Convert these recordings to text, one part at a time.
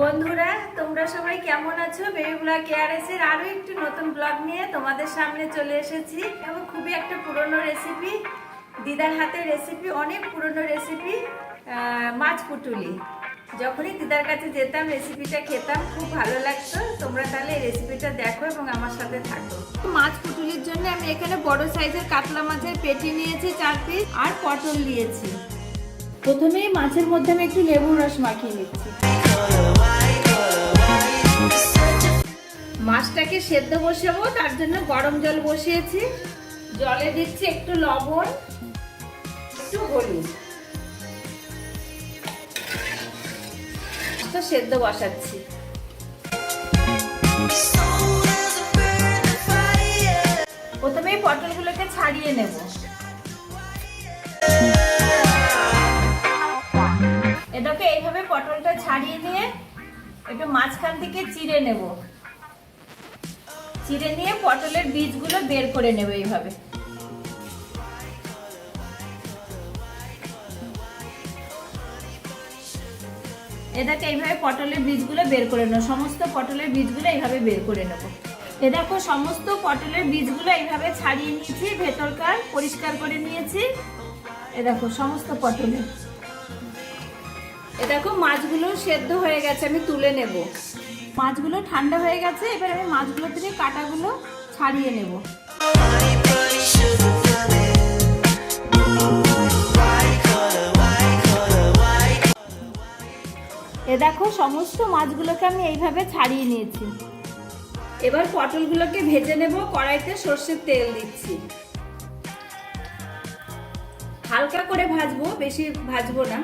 বন্ধুরা, তোমরা সবাই কেমন আছো? বেবি ব্লগ কেয়ারেসের আরও একটি নতুন ব্লগ নিয়ে তোমাদের সামনে চলে এসেছি। এবং খুবই একটা পুরনো রেসিপি দিদার হাতের রেসিপি অনেক পুরনো রেসিপি মাছ পুটুলি। যখনই দিদার কাছে যেতাম রেসিপিটা খেতাম, খুব ভালো লাগতো। তোমরা তাহলে এই রেসিপিটা দেখো এবং আমার সাথে থাকো। মাছ পুটুলির জন্য আমি এখানে বড় সাইজের কাতলা মাছের পেটি নিয়েছি, চার পিস আর পটল নিয়েছি। প্রথমেই মাছের মধ্যে আমি একটু লেবুর রস মাখিয়ে নিচ্ছি। মাছটাকে সেদ্ধ বসাবো, তার জন্য গরম জল বসিয়েছি। জলে দিচ্ছি একটু লবণ, একটু হলুদ। সেদ্ধ বসাচ্ছি। প্রথমে পটলগুলোকে ছাড়িয়ে নেব। এইভাবে পটলটা ছাড়িয়ে নিয়ে একটু মাঝখান থেকে চিড়ে নেব। চিড়ে নিয়ে পটলের বীজগুলো বের করে নেব এইভাবে। এটাকে এইভাবে পটলের বীজগুলো বের করে নেব। সমস্ত পটলের বীজগুলো এইভাবে বের করে নেব। এ দেখো, সমস্ত পটলের বীজগুলো এইভাবে ছাড়িয়ে নিয়েছি, ভেতরকার পরিষ্কার করে নিয়েছি। এ দেখো, সমস্ত পটলের এ দেখো, মাছগুলো সেদ্ধ হয়ে গেছে, আমি তুলে নেব। মাছগুলো ঠান্ডা হয়ে গেছে, এবার আমি মাছগুলো থেকে কাটাগুলো ছাড়িয়ে নেব। এ দেখো, সমস্ত মাছগুলোকে আমি এইভাবে ছাড়িয়ে নিয়েছি। এবার পটলগুলোকে ভেজে নেব, কড়াইতে সর্ষের তেল দিচ্ছি। হালকা করে ভাজবো, বেশি ভাজবো না।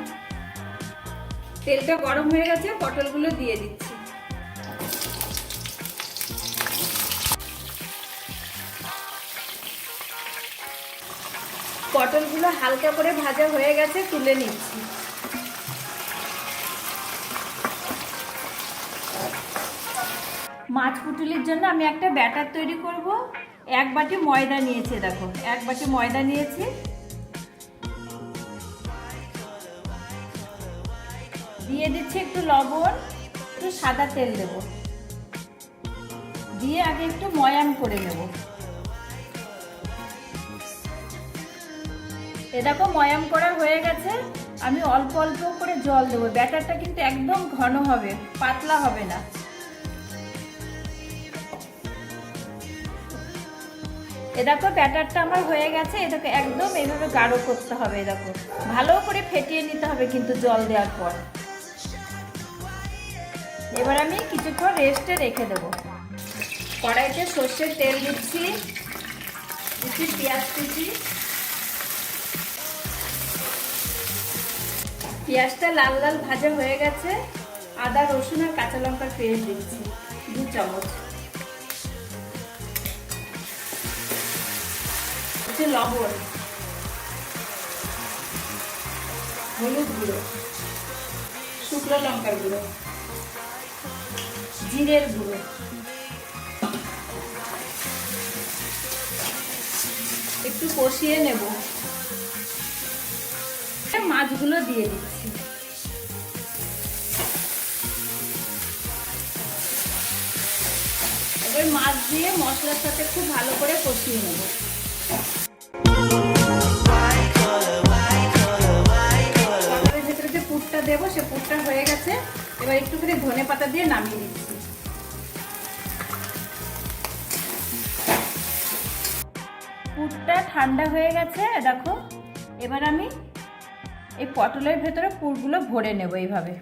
তেলটা গরম হয়ে গেছে, পটলগুলো দিয়ে দিচ্ছি। পটলগুলো হালকা করে ভাজা হয়ে গেছে, তুলে নিচ্ছি। মাছ পুটুলির জন্য আমি একটা ব্যাটার তৈরি করব। এক বাটি ময়দা নিয়েছি, দেখো, এক বাটি ময়দা নিয়েছি। দিয়ে দিচ্ছি একটু লবণ, একটু সাদা তেল দেব। দিয়ে আগে একটু ময়াম করে নেব। এ দেখো ময়াম করা হয়ে গেছে, আমি অল্প অল্প করে জল দেবো। ব্যাটারটা কিন্তু একদম ঘন হবে, পাতলা হবে না। দেখো ব্যাটারটা আমার হয়ে গেছে, এটাকে একদম এইভাবে গাঢ় করতে হবে দেখো। ভালো করে ফেটিয়ে নিতে হবে কিন্তু জল দেওয়ার পর। এবার আমি কিছুক্ষণ রেস্টে রেখে দেবো। কড়াইতে সর্ষের তেল দিচ্ছি দিচ্ছি পেঁয়াজ কুচি। পেঁয়াজটা লাল লাল ভাজা হয়ে গেছে, আদা, রসুন আর কাঁচা লঙ্কার পেস্ট দিচ্ছি, দু চামচ। হচ্ছে লবণ। হলুদ গুঁড়ো। শুকনো লঙ্কার গুঁড়ো। জিরের গুঁড়ো। একটু কষিয়ে নেব। মাছগুলো দিয়ে দিচ্ছি। এবার মাছ দিয়ে মশলার সাথে খুব ভালো করে কষিয়ে নেব। ভেতরে যে পুরটা দেবো, সে পুরটা হয়ে গেছে। এবার একটুখানি ধনে পাতা দিয়ে নামিয়ে দিচ্ছি। পুরটা ঠান্ডা হয়ে গেছে, দেখো। এবার আমি এই পটলের ভেতরে পুরগুলো ভরে নেব এইভাবে।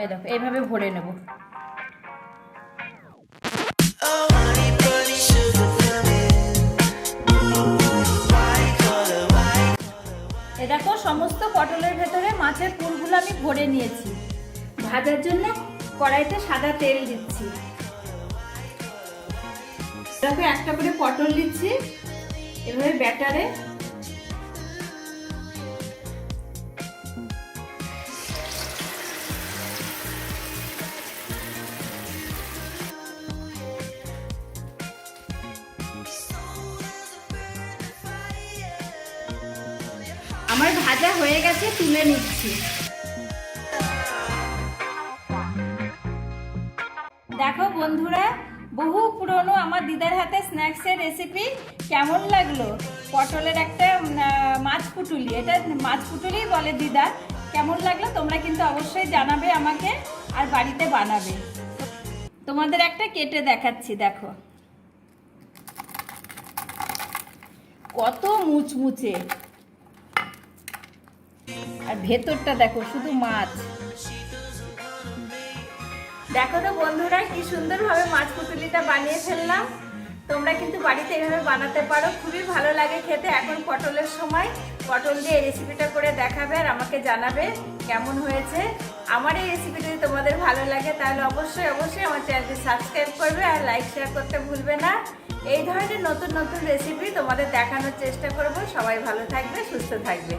এই দেখো, এইভাবে ভরে নেব। দেখো, সমস্ত পটলের ভেতরে মাছের পুরগুলো আমি ভরে নিয়েছি। ভাজার জন্য কড়াইতে সাদা তেল দিচ্ছি। দেখো, একটা করে পটল দিচ্ছি। এভাবে ব্যাটারে আমার ভাজা হয়ে গেছে, তুলে নিচ্ছি। দেখো বন্ধুরা, বহু পুরনো আমার দিদার হাতে স্ন্যাক্সের রেসিপি কেমন লাগল? পটলের একটা মাছ পুটুলি, এটা মাছ পুটুলি বলে দিদা। কেমন লাগল তোমরা কিন্তু অবশ্যই জানাবে আমাকে আর বাড়িতে বানাবে। তোমাদের একটা কেটে দেখাচ্ছি, দেখো। কত মুচমুচে। আর ভেতরটা দেখো, শুধু মাছ। দেখো তো বন্ধুরা, কি সুন্দরভাবে মাছ পুতুলিটা বানিয়ে ফেললাম। তোমরা কিন্তু বাড়িতে এভাবে বানাতে পারো, খুবই ভালো লাগে খেতে। এখন পটলের সময়, পটল দিয়ে রেসিপিটা করে দেখাবে আর আমাকে জানাবে কেমন হয়েছে। আমার এই রেসিপিটা যদি তোমাদের ভালো লাগে, তাহলে অবশ্যই অবশ্যই আমার চ্যানেলটি সাবস্ক্রাইব করবে আর লাইক শেয়ার করতে ভুলবে না। এই ধরনের নতুন নতুন রেসিপি তোমাদের দেখানোর চেষ্টা করব। সবাই ভালো থাকবে, সুস্থ থাকবে।